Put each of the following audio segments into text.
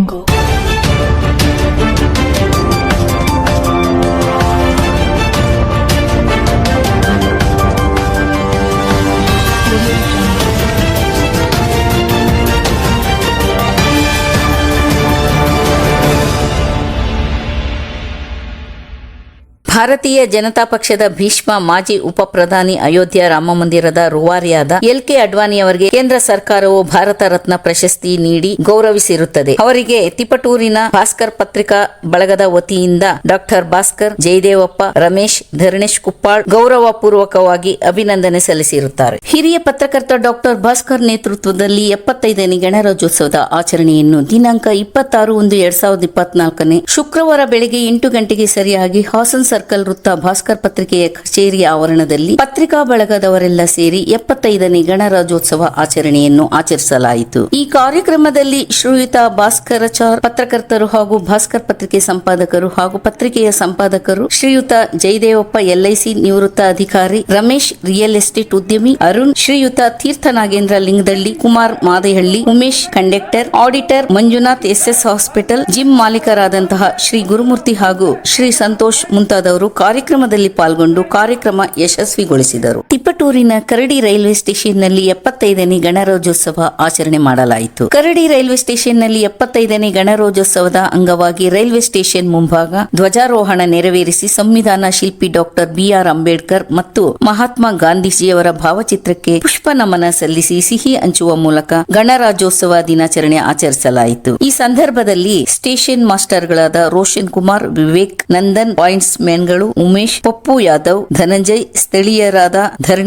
angle ಭಾರತೀಯ ಜನತಾ ಪಕ್ಷದ ಭೀಷ್ಮ ಮಾಜಿ ಉಪ ಪ್ರಧಾನಿ ಅಯೋಧ್ಯ ರಾಮ ಮಂದಿರದ ರುವಾರಿಯಾದ ಎಲ್ ಕೆ ಅಡ್ವಾಣಿಯವರಿಗೆ ಕೇಂದ್ರ ಸರ್ಕಾರವು ಭಾರತ ರತ್ನ ಪ್ರಶಸ್ತಿ ನೀಡಿ ಗೌರವಿಸಿರುತ್ತದೆ. ಅವರಿಗೆ ತಿಪಟೂರಿನ ಭಾಸ್ಕರ್ ಪತ್ರಿಕಾ ಬಳಗದ ವತಿಯಿಂದ ಡಾಕ್ಟರ್ ಭಾಸ್ಕರ್, ಜಯದೇವಪ್ಪ, ರಮೇಶ್, ಧರಣೇಶ್ ಕುಪ್ಪಾಳ್ ಗೌರವ ಪೂರ್ವಕವಾಗಿ ಅಭಿನಂದನೆ ಸಲ್ಲಿಸಿರುತ್ತಾರೆ. ಹಿರಿಯ ಪತ್ರಕರ್ತ ಡಾಕ್ಟರ್ ಭಾಸ್ಕರ್ ನೇತೃತ್ವದಲ್ಲಿ ಎಪ್ಪತ್ತೈದನೇ ಗಣರಾಜ್ಯೋತ್ಸವದ ಆಚರಣೆಯನ್ನು ದಿನಾಂಕ ಇಪ್ಪತ್ತಾರು ಒಂದು ಎರಡ್ ಸಾವಿರದ ಇಪ್ಪತ್ನಾಲ್ಕನೇ ಶುಕ್ರವಾರ ಬೆಳಗ್ಗೆ ಎಂಟು ಗಂಟೆಗೆ ಸರಿಯಾಗಿ ಹಾಸನ್ ಸರ್ಕಲ್ ವೃತ್ತ ಭಾಸ್ಕರ್ ಪತ್ರಿಕೆಯ ಕಚೇರಿಯ ಆವರಣದಲ್ಲಿ ಪತ್ರಿಕಾ ಬಳಗದವರೆಲ್ಲ ಸೇರಿ ಎಪ್ಪತ್ತೈದನೇ ಗಣರಾಜ್ಯೋತ್ಸವ ಆಚರಣೆಯನ್ನು ಆಚರಿಸಲಾಯಿತು. ಈ ಕಾರ್ಯಕ್ರಮದಲ್ಲಿ ಶ್ರೀಯುತ ಭಾಸ್ಕರಚಾರ್ ಪತ್ರಕರ್ತರು ಹಾಗೂ ಭಾಸ್ಕರ್ ಪತ್ರಿಕೆ ಸಂಪಾದಕರು ಹಾಗೂ ಪತ್ರಿಕೆಯ ಸಂಪಾದಕರು ಶ್ರೀಯುತ ಜಯದೇವಪ್ಪ ಎಲ್ಐಸಿ ನಿವೃತ್ತ ಅಧಿಕಾರಿ ರಮೇಶ್ ರಿಯಲ್ ಎಸ್ಟೇಟ್ ಉದ್ಯಮಿ ಅರುಣ್, ಶ್ರೀಯುತ Teertha Nagendra Lingadalli Kumar Madehalli, Umesh conductor, auditor Manjunath SS hospital, gym ಮಾಲೀಕರಾದಂತಹ Shri Gurumurthy ಹಾಗೂ ಶ್ರೀ ಸಂತೋಷ್ ಮುಂತಾದವರು ಕಾರ್ಯಕ್ರಮದಲ್ಲಿ ಪಾಲ್ಗೊಂಡು ಕಾರ್ಯಕ್ರಮ ಯಶಸ್ವಿಗೊಳಿಸಿದರು. ತಿಪ್ಪಟೂರಿನ ಕರಡಿ ರೈಲ್ವೆ ಸ್ಟೇಷನ್ನಲ್ಲಿ ಎಪ್ಪತ್ತೈದನೇ ಗಣರಾಜ್ಯೋತ್ಸವ ಆಚರಣೆ ಮಾಡಲಾಯಿತು. ಕರಡಿ ರೈಲ್ವೆ ಸ್ಟೇಷನ್ನಲ್ಲಿ ಎಪ್ಪತ್ತೈದನೇ ಗಣರಾಜ್ಯೋತ್ಸವದ ಅಂಗವಾಗಿ ರೈಲ್ವೆ ಸ್ಟೇಷನ್ ಮುಂಭಾಗ ಧ್ವಜಾರೋಹಣ ನೆರವೇರಿಸಿ ಸಂವಿಧಾನ ಶಿಲ್ಪಿ ಡಾಕ್ಟರ್ ಬಿಆರ್ ಅಂಬೇಡ್ಕರ್ ಮತ್ತು ಮಹಾತ್ಮ ಗಾಂಧೀಜಿಯವರ ಭಾವಚಿತ್ರಕ್ಕೆ ಪುಷ್ಪ ನಮನ ಸಲ್ಲಿಸಿ ಸಿಹಿ ಹಂಚುವ ಮೂಲಕ ಗಣರಾಜ್ಯೋತ್ಸವ ದಿನಾಚರಣೆ ಆಚರಿಸಲಾಯಿತು. ಈ ಸಂದರ್ಭದಲ್ಲಿ ಸ್ಟೇಷನ್ ಮಾಸ್ಟರ್ಗಳಾದ ರೋಷನ್ ಕುಮಾರ್, ವಿವೇಕ್ ನಂದನ್ ಪಾಯಿಂಟ್ಸ್ ಮ್ಯಾನ್ಗಳು ಉಮೇಶ್, ಪಪ್ಪು ಯಾದವ್, ಧನಂಜಯ್, ಸ್ಥಳೀಯರಾದ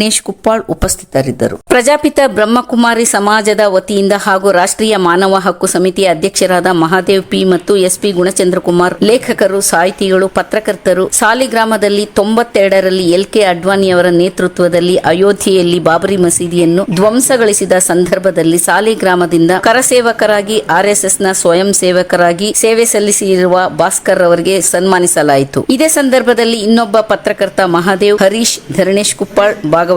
ಧರಣೇಶ್ ಕುಪ್ಪಾಳ್ ಉಪಸ್ಥಿತರಿದ್ದರು. ಪ್ರಜಾಪಿತ ಬ್ರಹ್ಮಕುಮಾರಿ ಸಮಾಜದ ವತಿಯಿಂದ ಹಾಗೂ ರಾಷ್ಟ್ರೀಯ ಮಾನವ ಹಕ್ಕು ಸಮಿತಿಯ ಅಧ್ಯಕ್ಷರಾದ ಮಹಾದೇವ್ ಪಿ ಮತ್ತು ಎಸ್ಪಿ ಗುಣಚಂದ್ರ ಕುಮಾರ್ ಲೇಖಕರು, ಸಾಹಿತಿಗಳು, ಪತ್ರಕರ್ತರು ಸಾಲಿಗ್ರಾಮದಲ್ಲಿ ತೊಂಬತ್ತೆರಡರಲ್ಲಿ ಎಲ್ ಕೆ ಅಡ್ವಾಣಿಯವರ ನೇತೃತ್ವದಲ್ಲಿ ಅಯೋಧ್ಯೆಯಲ್ಲಿ ಬಾಬರಿ ಮಸೀದಿಯನ್ನು ಧ್ವಂಸಗೊಳಿಸಿದ ಸಂದರ್ಭದಲ್ಲಿ ಸಾಲಿಗ್ರಾಮದಿಂದ ಕರಸೇವಕರಾಗಿ ಆರ್ಎಸ್ಎಸ್ನ ಸ್ವಯಂ ಸೇವಕರಾಗಿ ಸೇವೆ ಸಲ್ಲಿಸಿರುವ ಭಾಸ್ಕರ್ ಅವರಿಗೆ ಸನ್ಮಾನಿಸಲಾಯಿತು. ಇದೇ ಸಂದರ್ಭದಲ್ಲಿ ಇನ್ನೊಬ್ಬ ಪತ್ರಕರ್ತ ಮಹಾದೇವ್, ಹರೀಶ್, ಧರಣೇಶ್ ಕುಪ್ಪಾಳ್ ಭಾಗವಹಿಸಿದ್ದರು.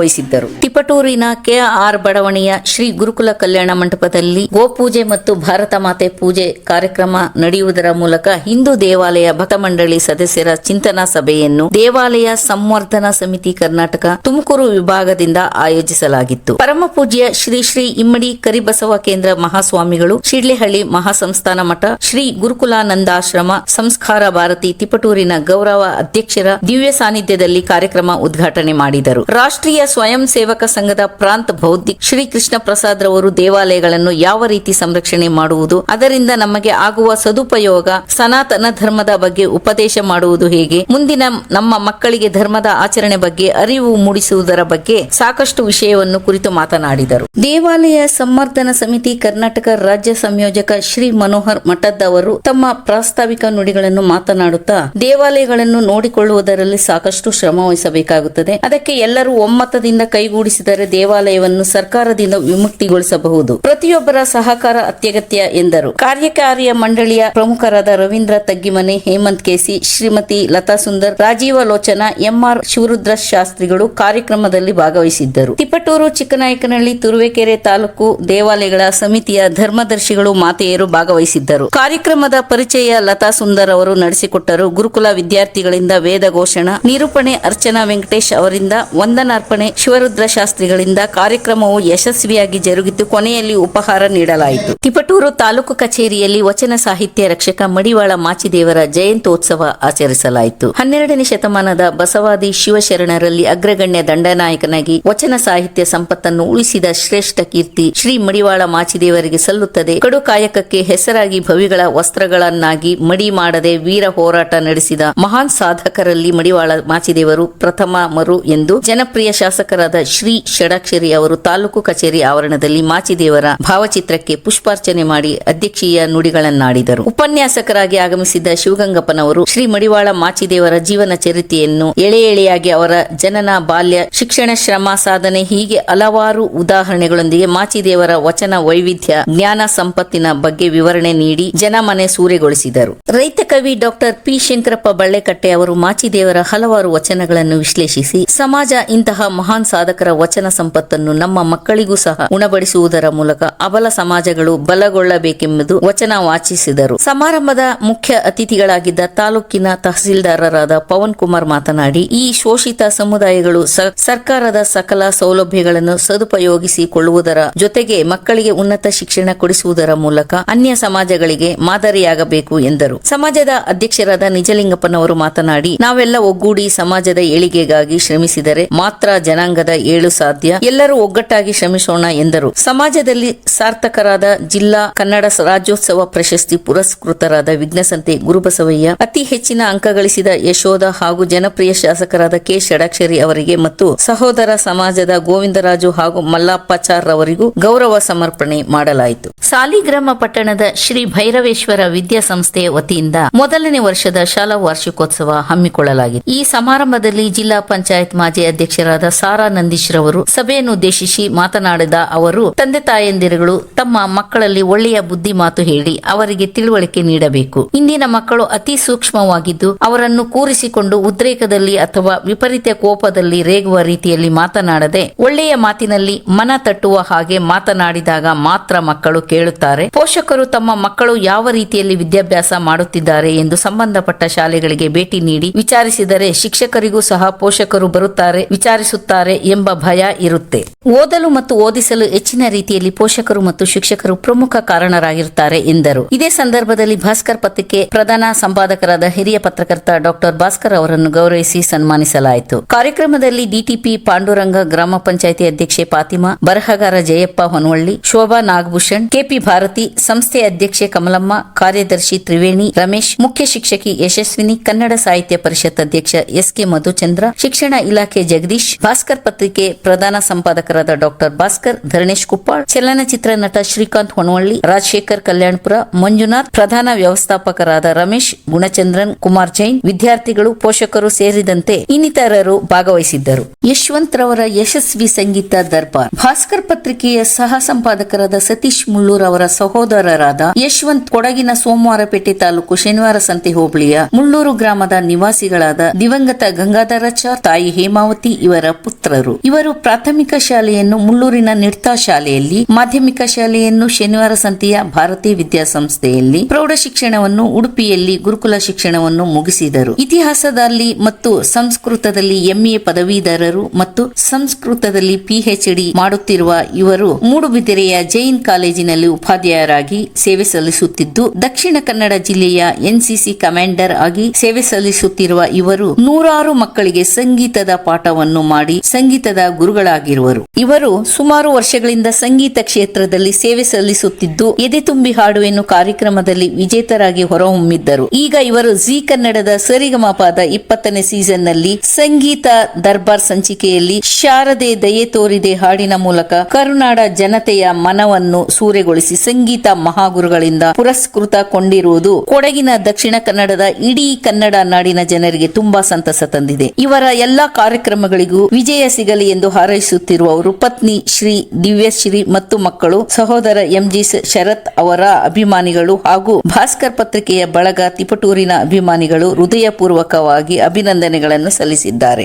ತಿಪಟೂರಿನ ಕೆಆರ್ ಬಡಾವಣೆಯ ಶ್ರೀ ಗುರುಕುಲ ಕಲ್ಯಾಣ ಮಂಟಪದಲ್ಲಿ ಗೋಪೂಜೆ ಮತ್ತು ಭಾರತ ಮಾತೆ ಪೂಜೆ ಕಾರ್ಯಕ್ರಮ ನಡೆಯುವುದರ ಮೂಲಕ ಹಿಂದೂ ದೇವಾಲಯ ಭಕ್ತ ಮಂಡಳಿ ಸದಸ್ಯರ ಚಿಂತನಾ ಸಭೆಯನ್ನು ದೇವಾಲಯ ಸಂವರ್ಧನಾ ಸಮಿತಿ ಕರ್ನಾಟಕ ತುಮಕೂರು ವಿಭಾಗದಿಂದ ಆಯೋಜಿಸಲಾಗಿತ್ತು. ಪರಮ ಪೂಜ್ಯ ಶ್ರೀ ಶ್ರೀ ಇಮ್ಮಡಿ ಕರಿಬಸವ ಕೇಂದ್ರ ಮಹಾಸ್ವಾಮಿಗಳು, ಶಿಡ್ಲೆಹಳ್ಳಿ ಮಹಾಸಂಸ್ಥಾನ ಮಠ, ಶ್ರೀ ಗುರುಕುಲಾನಂದಾಶ್ರಮ, ಸಂಸ್ಕಾರ ಭಾರತಿ ತಿಪಟೂರಿನ ಗೌರವ ಅಧ್ಯಕ್ಷರ ದಿವ್ಯ ಸಾನ್ನಿಧ್ಯದಲ್ಲಿ ಕಾರ್ಯಕ್ರಮ ಉದ್ಘಾಟನೆ ಮಾಡಿದರು. ರಾಷ್ಟ್ರೀಯ ಸ್ವಯಂ ಸೇವಕ ಸಂಘದ ಪ್ರಾಂತ ಬೌದ್ಧಿಕ್ ಶ್ರೀ ಕೃಷ್ಣ ಪ್ರಸಾದ್ ರವರು ದೇವಾಲಯಗಳನ್ನು ಯಾವ ರೀತಿ ಸಂರಕ್ಷಣೆ ಮಾಡುವುದು, ಅದರಿಂದ ನಮಗೆ ಆಗುವ ಸದುಪಯೋಗ, ಸನಾತನ ಧರ್ಮದ ಬಗ್ಗೆ ಉಪದೇಶ ಮಾಡುವುದು ಹೇಗೆ, ಮುಂದಿನ ನಮ್ಮ ಮಕ್ಕಳಿಗೆ ಧರ್ಮದ ಆಚರಣೆ ಬಗ್ಗೆ ಅರಿವು ಮೂಡಿಸುವುದರ ಬಗ್ಗೆ ಸಾಕಷ್ಟು ವಿಷಯವನ್ನು ಕುರಿತು ಮಾತನಾಡಿದರು. ದೇವಾಲಯ ಸಂವರ್ಧನ ಸಮಿತಿ ಕರ್ನಾಟಕ ರಾಜ್ಯ ಸಂಯೋಜಕ ಶ್ರೀ ಮನೋಹರ್ ಮಠದ್ ಅವರು ತಮ್ಮ ಪ್ರಾಸ್ತಾವಿಕ ನುಡಿಗಳನ್ನು ಮಾತನಾಡುತ್ತಾ, ದೇವಾಲಯಗಳನ್ನು ನೋಡಿಕೊಳ್ಳುವುದರಲ್ಲಿ ಸಾಕಷ್ಟು ಶ್ರಮ ವಹಿಸಬೇಕಾಗುತ್ತದೆ. ಅದಕ್ಕೆ ಎಲ್ಲರೂ ಒಮ್ಮತದಿಂದ ಕೈಗೂಡಿಸಿದರೆ ದೇವಾಲಯವನ್ನು ಸರ್ಕಾರದಿಂದ ವಿಮುಕ್ತಿಗೊಳಿಸಬಹುದು. ಪ್ರತಿಯೊಬ್ಬರ ಸಹಕಾರ ಅತ್ಯಗತ್ಯ ಎಂದರು. ಕಾರ್ಯಕಾರಿಯ ಮಂಡಳಿಯ ಪ್ರಮುಖರಾದ ರವೀಂದ್ರ ತಗ್ಗಿಮನೆ, ಹೇಮಂತ್ ಕೆಸಿ, ಶ್ರೀಮತಿ ಲತಾ ಸುಂದರ್, ರಾಜೀವ ಲೋಚನ, ಎಂಆರ್ ಶಿವರುದ್ರ ಶಾಸ್ತ್ರಿಗಳು ಕಾರ್ಯಕ್ರಮದಲ್ಲಿ ಭಾಗವಹಿಸಿದ್ದರು. ತಿಪಟೂರು ಚಿಕ್ಕನಾಯಕನಹಳ್ಳಿ, ತುರುವೇಕೆರೆ ತಾಲೂಕು ದೇವಾಲಯಗಳ ಸಮಿತಿಯ ಧರ್ಮದರ್ಶಿಗಳು ಮಾತೆಯರು ಭಾಗವಹಿಸಿದ್ದರು. ಕಾರ್ಯಕ್ರಮದ ಪರಿಚಯ ಲತಾ ಸುಂದರ್ ಅವರು ನಡೆಸಿಕೊಟ್ಟರು. ಗುರುಕುಲ ವಿದ್ಯಾರ್ಥಿಗಳಿಂದ ವೇದ ಘೋಷಣ, ನಿರೂಪಣೆ ಅರ್ಚನಾ ವೆಂಕಟೇಶ್ ಅವರಿಂದ ವಂದನಾರ್ಪಣೆ ಶಿವರುದ್ರ ಶಾಸ್ತ್ರಿಗಳಿಂದ ಕಾರ್ಯಕ್ರಮವು ಯಶಸ್ವಿಯಾಗಿ ಜರುಗಿದ್ದು ಕೊನೆಯಲ್ಲಿ ಉಪಹಾರ ನೀಡಲಾಯಿತು. ತಿಪಟೂರು ತಾಲೂಕು ಕಚೇರಿಯಲ್ಲಿ ವಚನ ಸಾಹಿತ್ಯ ರಕ್ಷಕ ಮಡಿವಾಳ ಮಾಚಿದೇವರ ಜಯಂತ್ಯೋತ್ಸವ ಆಚರಿಸಲಾಯಿತು. ಹನ್ನೆರಡನೇ ಶತಮಾನದ ಬಸವಾದಿ ಶಿವಶರಣರಲ್ಲಿ ಅಗ್ರಗಣ್ಯ ದಂಡನಾಯಕನಾಗಿ ವಚನ ಸಾಹಿತ್ಯ ಸಂಪತ್ತನ್ನು ಉಳಿಸಿದ ಶ್ರೇಷ್ಠ ಕೀರ್ತಿ ಶ್ರೀ ಮಡಿವಾಳ ಮಾಚಿದೇವರಿಗೆ ಸಲ್ಲುತ್ತದೆ. ಕಡು ಕಾಯಕಕ್ಕೆ ಹೆಸರಾಗಿ ಭವಿಗಳ ವಸ್ತ್ರಗಳನ್ನಾಗಿ ಮಡಿ ಮಾಡದೆ ವೀರ ಹೋರಾಟ ನಡೆಸಿದ ಮಹಾನ್ ಸಾಧಕರಲ್ಲಿ ಮಡಿವಾಳ ಮಾಚಿದೇವರು ಪ್ರಥಮ ಮರು ಎಂದು ಜನಪ್ರಿಯ ಶಾಸಕರಾದ ಶ್ರೀ ಷಡಾಕ್ಷರಿ ಅವರು ತಾಲೂಕು ಕಚೇರಿ ಆವರಣದಲ್ಲಿ ಮಾಚಿದೇವರ ಭಾವಚಿತ್ರಕ್ಕೆ ಪುಷ್ಪಾರ್ಚನೆ ಮಾಡಿ ಅಧ್ಯಕ್ಷೀಯ ನುಡಿಗಳನ್ನಾಡಿದರು. ಉಪನ್ಯಾಸಕರಾಗಿ ಆಗಮಿಸಿದ್ದ ಶಿವಗಂಗಪ್ಪನವರು ಶ್ರೀ ಮಡಿವಾಳ ಮಾಚಿದೇವರ ಜೀವನ ಚರಿತೆಯನ್ನು ಎಳೆ ಎಳೆಯಾಗಿ ಅವರ ಜನನ, ಬಾಲ್ಯ, ಶಿಕ್ಷಣ, ಶ್ರಮ, ಸಾಧನೆ ಹೀಗೆ ಹಲವಾರು ಉದಾಹರಣೆಗಳೊಂದಿಗೆ ಮಾಚಿದೇವರ ವಚನ ವೈವಿಧ್ಯ, ಜ್ಞಾನ ಸಂಪತ್ತಿನ ಬಗ್ಗೆ ವಿವರಣೆ ನೀಡಿ ಜನಮನೆ ಸೂರೆಗೊಳಿಸಿದರು. ರೈತ ಕವಿ ಡಾಕ್ಟರ್ ಪಿ. ಶಂಕರಪ್ಪ ಬಳ್ಳೆಕಟ್ಟೆ ಅವರು ಮಾಚಿದೇವರ ಹಲವಾರು ವಚನಗಳನ್ನು ವಿಶ್ಲೇಷಿಸಿ, ಸಮಾಜ ಇಂತಹ ಮಹಾನ್ ಸಾಧಕರ ವಚನ ಸಂಪತ್ತನ್ನು ನಮ್ಮ ಮಕ್ಕಳಿಗೂ ಸಹ ಉಣಬಡಿಸುವುದರ ಮೂಲಕ ಅಬಲ ಸಮಾಜಗಳು ಬಲಗೊಳ್ಳಬೇಕೆಂಬುದು ವಚನ ವಾಚಿಸಿದರು. ಸಮಾರಂಭದ ಮುಖ್ಯ ಅತಿಥಿಗಳಾಗಿದ್ದ ತಾಲೂಕಿನ ತಹಸೀಲ್ದಾರರಾದ ಪವನ್ ಕುಮಾರ್ ಮಾತನಾಡಿ, ಈ ಶೋಷಿತ ಸಮುದಾಯಗಳು ಸರ್ಕಾರದ ಸಕಲ ಸೌಲಭ್ಯಗಳನ್ನು ಸದುಪಯೋಗಿಸಿಕೊಳ್ಳುವುದರ ಜೊತೆಗೆ ಮಕ್ಕಳಿಗೆ ಉನ್ನತ ಶಿಕ್ಷಣ ಕೊಡಿಸುವುದರ ಮೂಲಕ ಅನ್ಯ ಸಮಾಜಗಳಿಗೆ ಮಾದರಿಯಾಗಬೇಕು ಎಂದರು. ಸಮಾಜದ ಅಧ್ಯಕ್ಷರಾದ ನಿಜಲಿಂಗಪ್ಪನವರು ಮಾತನಾಡಿ, ನಾವೆಲ್ಲ ಒಗ್ಗೂಡಿ ಸಮಾಜದ ಏಳಿಗೆಗಾಗಿ ಶ್ರಮಿಸಿದರೆ ಮಾತ್ರ ಜನಾಂಗದ ಏಳು ಸಾಧ್ಯ. ಎಲ್ಲರೂ ಒಗ್ಗಟ್ಟಾಗಿ ಶ್ರಮಿಸೋಣ ಎಂದರು. ಸಮಾಜದಲ್ಲಿ ಸಾರ್ಥಕರಾದ ಜಿಲ್ಲಾ ಕನ್ನಡ ರಾಜ್ಯೋತ್ಸವ ಪ್ರಶಸ್ತಿ ಪುರಸ್ಕೃತರಾದ ವಿಘ್ನಸಂತೆ ಗುರುಬಸವಯ್ಯ, ಅತಿ ಹೆಚ್ಚಿನ ಅಂಕ ಗಳಿಸಿದ ಯಶೋಧ ಹಾಗೂ ಜನಪ್ರಿಯ ಶಾಸಕರಾದ ಕೆ ಷಡಾಕ್ಷರಿ ಅವರಿಗೆ ಮತ್ತು ಸಹೋದರ ಸಮಾಜದ ಗೋವಿಂದರಾಜು ಹಾಗೂ ಮಲ್ಲಪ್ಪಾಚಾರ್ ಅವರಿಗೂ ಗೌರವ ಸಮರ್ಪಣೆ ಮಾಡಲಾಯಿತು. ಸಾಲಿಗ್ರಾಮ ಪಟ್ಟಣದ ಶ್ರೀ ಭೈರವೇಶ್ವರ ವಿದ್ಯಾಸಂಸ್ಥೆಯ ವತಿಯಿಂದ ಮೊದಲನೇ ವರ್ಷದ ಶಾಲಾ ವಾರ್ಷಿಕೋತ್ಸವ ಹಮ್ಮಿಕೊಳ್ಳಲಾಗಿದೆ. ಈ ಸಮಾರಂಭದಲ್ಲಿ ಜಿಲ್ಲಾ ಪಂಚಾಯತ್ ಮಾಜಿ ಅಧ್ಯಕ್ಷರಾದ ಸಾರಾ ನಂದೀಶ್ರವರು ಸಭೆಯನ್ನು ಉದ್ದೇಶಿಸಿ ಮಾತನಾಡಿದ ಅವರು, ತಂದೆ ತಾಯಂದಿರುಗಳು ತಮ್ಮ ಮಕ್ಕಳಲ್ಲಿ ಒಳ್ಳೆಯ ಬುದ್ಧಿ ಮಾತು ಹೇಳಿ ಅವರಿಗೆ ತಿಳುವಳಿಕೆ ನೀಡಬೇಕು. ಇಂದಿನ ಮಕ್ಕಳು ಅತಿ ಸೂಕ್ಷ್ಮವಾಗಿದ್ದು ಅವರನ್ನು ಕೂರಿಸಿಕೊಂಡು ಉದ್ರೇಕದಲ್ಲಿ ಅಥವಾ ವಿಪರೀತ ಕೋಪದಲ್ಲಿ ರೇಗುವ ರೀತಿಯಲ್ಲಿ ಮಾತನಾಡದೆ ಒಳ್ಳೆಯ ಮಾತಿನಲ್ಲಿ ಮನ ತಟ್ಟುವ ಹಾಗೆ ಮಾತನಾಡಿದಾಗ ಮಾತ್ರ ಮಕ್ಕಳು ಕೇಳುತ್ತಾರೆ. ಪೋಷಕರು ತಮ್ಮ ಮಕ್ಕಳು ಯಾವ ರೀತಿಯಲ್ಲಿ ವಿದ್ಯಾಭ್ಯಾಸ ಮಾಡುತ್ತಿದ್ದಾರೆ ಎಂದು ಸಂಬಂಧಪಟ್ಟ ಶಾಲೆಗಳಿಗೆ ಭೇಟಿ ನೀಡಿ ವಿಚಾರಿಸಿದರೆ ಶಿಕ್ಷಕರಿಗೂ ಸಹ ಪೋಷಕರು ಬರುತ್ತಾರೆ. ವಿಚಾರಿಸುತ್ತಾರೆ ಎಂಬ ಭಯ ಇರುತ್ತೆ. ಓದಲು ಮತ್ತು ಓದಿಸಲು ಹೆಚ್ಚಿನ ರೀತಿಯಲ್ಲಿ ಪೋಷಕರು ಮತ್ತು ಶಿಕ್ಷಕರು ಪ್ರಮುಖ ಕಾರಣರಾಗಿರುತ್ತಾರೆ ಎಂದರು. ಇದೇ ಸಂದರ್ಭದಲ್ಲಿ ಭಾಸ್ಕರ್ ಪತ್ರಿಕೆ ಪ್ರಧಾನ ಸಂಪಾದಕರಾದ ಹಿರಿಯ ಪತ್ರಕರ್ತ ಡಾಕ್ಟರ್ ಭಾಸ್ಕರ್ ಅವರನ್ನು ಗೌರವಿಸಿ ಸನ್ಮಾನಿಸಲಾಯಿತು. ಕಾರ್ಯಕ್ರಮದಲ್ಲಿ ಡಿಟಿಪಿ ಪಾಂಡುರಂಗ ಗ್ರಾಮ ಪಂಚಾಯಿತಿ ಅಧ್ಯಕ್ಷೆ ಫಾತಿಮಾ ಬರಹಗಾರ ಜಯಪ್ಪ ಹೊನವಳ್ಳಿ, ಶೋಭಾ ನಾಗಭೂಷಣ್, ಕೆಪಿ ಭಾರತಿ, ಸಂಸ್ಥೆ ಅಧ್ಯಕ್ಷೆ ಕಮಲಮ್ಮ, ಕಾರ್ಯದರ್ಶಿ ತ್ರಿವೇಣಿ ರಮೇಶ್, ಮುಖ್ಯ ಶಿಕ್ಷಕಿ ಯಶಸ್ವಿನಿ, ಕನ್ನಡ ಸಾಹಿತ್ಯ ಪರಿಷತ್ ಅಧ್ಯಕ್ಷ ಎಸ್ ಕೆ ಮಧುಚಂದ್ರ, ಶಿಕ್ಷಣ ಇಲಾಖೆ ಜಗದೀಶ್ ಪತ್ರಿಕೆ ಪ್ರಧಾನ ಸಂಪಾದಕರಾದ ಡಾಕ್ಟರ್ ಭಾಸ್ಕರ್, ಧರಣೇಶ್ ಕುಪ್ಪಾಳ್, ಚಲನಚಿತ್ರ ನಟ ಶ್ರೀಕಾಂತ್ ಹೊಣವಳ್ಳಿ ರಾಜಶೇಖರ್ ಕಲ್ಯಾಣಪುರ, ಮಂಜುನಾಥ್, ಪ್ರಧಾನ ವ್ಯವಸ್ಥಾಪಕರಾದ ರಮೇಶ್, ಗುಣಚಂದ್ರನ್, ಕುಮಾರ್ ಜೈನ್, ವಿದ್ಯಾರ್ಥಿಗಳು, ಪೋಷಕರು ಸೇರಿದಂತೆ ಇನ್ನಿತರರು ಭಾಗವಹಿಸಿದ್ದರು. ಯಶವಂತ್ ರವರ ಯಶಸ್ವಿ ಸಂಗೀತ ದರ್ಬಾರ್. ಭಾಸ್ಕರ್ ಪತ್ರಿಕೆಯ ಸಹ ಸಂಪಾದಕರಾದ ಸತೀಶ್ ಮುಳ್ಳೂರ್ ಅವರ ಸಹೋದರರಾದ ಯಶವಂತ್ ಕೊಡಗಿನ ಸೋಮವಾರಪೇಟೆ ತಾಲೂಕು ಶನಿವಾರ ಸಂತೆ ಹೋಬಳಿಯ ಮುಳ್ಳೂರು ಗ್ರಾಮದ ನಿವಾಸಿಗಳಾದ ದಿವಂಗತ ಗಂಗಾಧರಾಚಾರ್ ತಾಯಿ ಹೇಮಾವತಿ ಇವರ ಪುತ್ರರು. ಇವರು ಪ್ರಾಥಮಿಕ ಶಾಲೆಯನ್ನು ಮುಳ್ಳೂರಿನ ನಿರ್ತಾ ಶಾಲೆಯಲ್ಲಿ, ಮಾಧ್ಯಮಿಕ ಶಾಲೆಯನ್ನು ಶನಿವಾರ ಸಂತೆಯ ಭಾರತೀಯ ವಿದ್ಯಾಸಂಸ್ಥೆಯಲ್ಲಿ ಪ್ರೌಢ ಶಿಕ್ಷಣವನ್ನು ಉಡುಪಿಯಲ್ಲಿ ಗುರುಕುಲ ಶಿಕ್ಷಣವನ್ನು ಮುಗಿಸಿದರು. ಇತಿಹಾಸದಲ್ಲಿ ಮತ್ತು ಸಂಸ್ಕೃತದಲ್ಲಿ ಎಂಎ ಪದವೀಧರರು ಮತ್ತು ಸಂಸ್ಕೃತದಲ್ಲಿ ಪಿಎಚ್ಡಿ ಮಾಡುತ್ತಿರುವ ಇವರು ಮೂಡುಬಿದಿರೆಯ ಜೈನ್ ಕಾಲೇಜಿನಲ್ಲಿ ಉಪಾಧ್ಯಾಯರಾಗಿ ಸೇವೆ ಸಲ್ಲಿಸುತ್ತಿದ್ದು, ದಕ್ಷಿಣ ಕನ್ನಡ ಜಿಲ್ಲೆಯ ಎನ್ಸಿಸಿ ಕಮಾಂಡರ್ ಆಗಿ ಸೇವೆ ಸಲ್ಲಿಸುತ್ತಿರುವ ಇವರು ನೂರಾರು ಮಕ್ಕಳಿಗೆ ಸಂಗೀತದ ಪಾಠವನ್ನು ಮಾಡಿ ಸಂಗೀತದ ಗುರುಗಳಾಗಿರುವರು. ಇವರು ಸುಮಾರು ವರ್ಷಗಳಿಂದ ಸಂಗೀತ ಕ್ಷೇತ್ರದಲ್ಲಿ ಸೇವೆ ಸಲ್ಲಿಸುತ್ತಿದ್ದು, ಎದೆ ತುಂಬಿ ಹಾಡುವೆನ್ನು ಕಾರ್ಯಕ್ರಮದಲ್ಲಿ ವಿಜೇತರಾಗಿ ಹೊರಹೊಮ್ಮಿದ್ದರು. ಈಗ ಇವರು ಜಿ ಕನ್ನಡದ ಸರಿಗಮಪಾದ ಇಪ್ಪತ್ತನೇ ಸೀಸನ್ನಲ್ಲಿ ಸಂಗೀತ ದರ್ಬಾರ್ ಸಂಚಿಕೆಯಲ್ಲಿ ಶಾರದೆ ದಯೆ ತೋರಿದೆ ಹಾಡಿನ ಮೂಲಕ ಕರುನಾಡ ಜನತೆಯ ಮನವನ್ನು ಸೂರೆಗೊಳಿಸಿ ಸಂಗೀತ ಮಹಾಗುರುಗಳಿಂದ ಪುರಸ್ಕೃತ ಕೊಂಡಿರುವುದು ಕೊಡಗಿನ ದಕ್ಷಿಣ ಕನ್ನಡದ ಇಡೀ ಕನ್ನಡ ನಾಡಿನ ಜನರಿಗೆ ತುಂಬಾ ಸಂತಸ ತಂದಿದೆ. ಇವರ ಎಲ್ಲಾ ಕಾರ್ಯಕ್ರಮಗಳಿಗೂ ವಿಜಯ ಸಿಗಲಿ ಎಂದು ಹಾರೈಸುತ್ತಿರುವವರು ಪತ್ನಿ ಶ್ರೀ ದಿವ್ಯಶ್ರೀ ಮತ್ತು ಮಕ್ಕಳು ಸಹೋದರ ಎಂಜಿ ಶರತ್ ಅವರ ಅಭಿಮಾನಿಗಳು ಹಾಗೂ ಭಾಸ್ಕರ್ ಪತ್ರಿಕೆಯ ಬಳಗ ತಿಪಟೂರಿನ ಅಭಿಮಾನಿಗಳು ಹೃದಯಪೂರ್ವಕವಾಗಿ ಅಭಿನಂದನೆಗಳನ್ನು ಸಲ್ಲಿಸಿದ್ದಾರೆ.